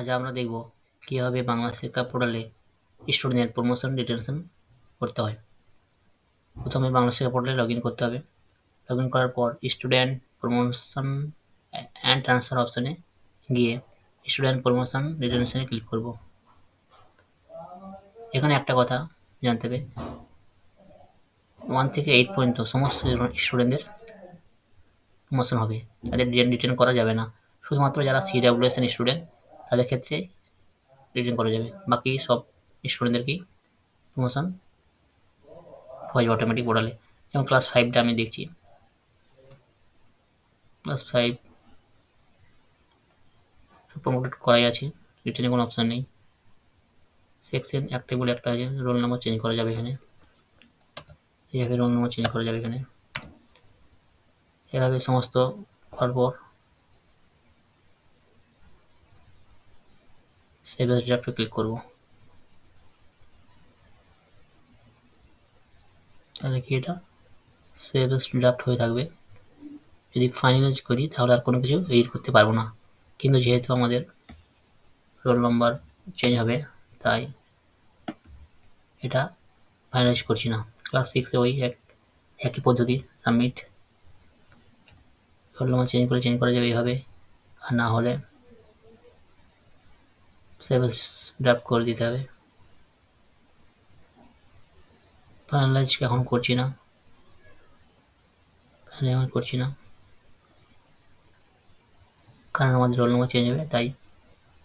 আজ আমরা দেখব কীভাবে বাংলা শিক্ষা পোর্টালে স্টুডেন্টের প্রমোশন ডিটেনশন করতে হয়। প্রথমে বাংলা শিক্ষা পোর্টালে লগ ইন করতে হবে। লগ ইন করার পর স্টুডেন্ট প্রমোশন অ্যান্ড ট্রান্সফার অপশানে গিয়ে স্টুডেন্ট প্রমোশন ডিটেনশনে ক্লিক করব। এখানে একটা কথা জানতে হবে। ওয়ান থেকে এইট পর্যন্ত সমস্ত স্টুডেন্টদের প্রমোশন হবে। তাদের রিটেন করা যাবে না। শুধুমাত্র যারা সি ডাব্লিউএসএন স্টুডেন্ট তাদের ক্ষেত্রে রিটার্ন করা যাবে। বাকি সব স্টুডেন্টদেরকেই প্রমোশন হয়ে যাবে অটোমেটিক পোর্টালে যেমন ক্লাস ফাইভটা আমি দেখছি। ক্লাস ফাইভ প্রমোটেড করাই আছে। রিটার্নে কোনো অপশান নেই। সেকশন একটা বলে একটা আছে। রোল নাম্বার চেঞ্জ করা যাবে এখানে। এইভাবে রোল নাম্বার চেঞ্জ করা যাবে এখানে। এভাবে সমস্ত করার সেভ এস ড্রাফটে ক্লিক করব। তাহলে কি এটা? সেভ এস ড্রাফট হয়ে থাকবে। যদি ফাইনালাইজ করি, তাহলে আর কোনো কিছু এডিট করতে পারব না। কিন্তু যেহেতু আমাদের রোল নাম্বার চেঞ্জ হবে, তাই এটা ফাইনালাইজ করছি না। ক্লাস সিক্সে ওই এক, একই পদ্ধতি সাবমিট রোল নাম্বার চেঞ্জ করে চেঞ্জ করা যাবে এইভাবে। আর না হলে সেভেস ড্রাফট করে দিতে হবে। ফাইনালাইজ এখন করছি না। ফাইনালাইজ করছি না। কারণ আমাদের রোল নম্বর চেঞ্জ হবে, তাই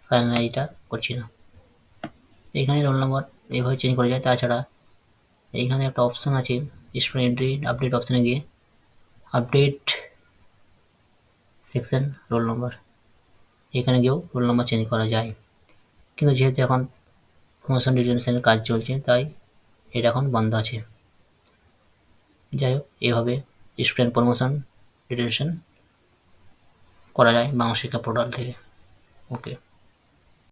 ফাইনালাইজটা করছি না। এইখানে রোল নম্বর এইভাবে চেঞ্জ করা যায়, তাছাড়া এইখানে একটা অপশান আছে স্টুডেন্ট এন্ট্রি আপডেট অপশানে গিয়ে আপডেট সেকশন রোল নম্বর এখানে গিয়েও রোল নম্বর চেঞ্জ করা যায়। কিন্তু যেহেতু এখন প্রমোশন ডিটেনশনের কাজ চলছে, তাই এটা এখন বন্ধ আছে। যাই হোক, এভাবে স্টুডেন্ট প্রমোশন রিটেনশন করা যায় বাংলা শিক্ষা পোর্টাল থেকে। ওকে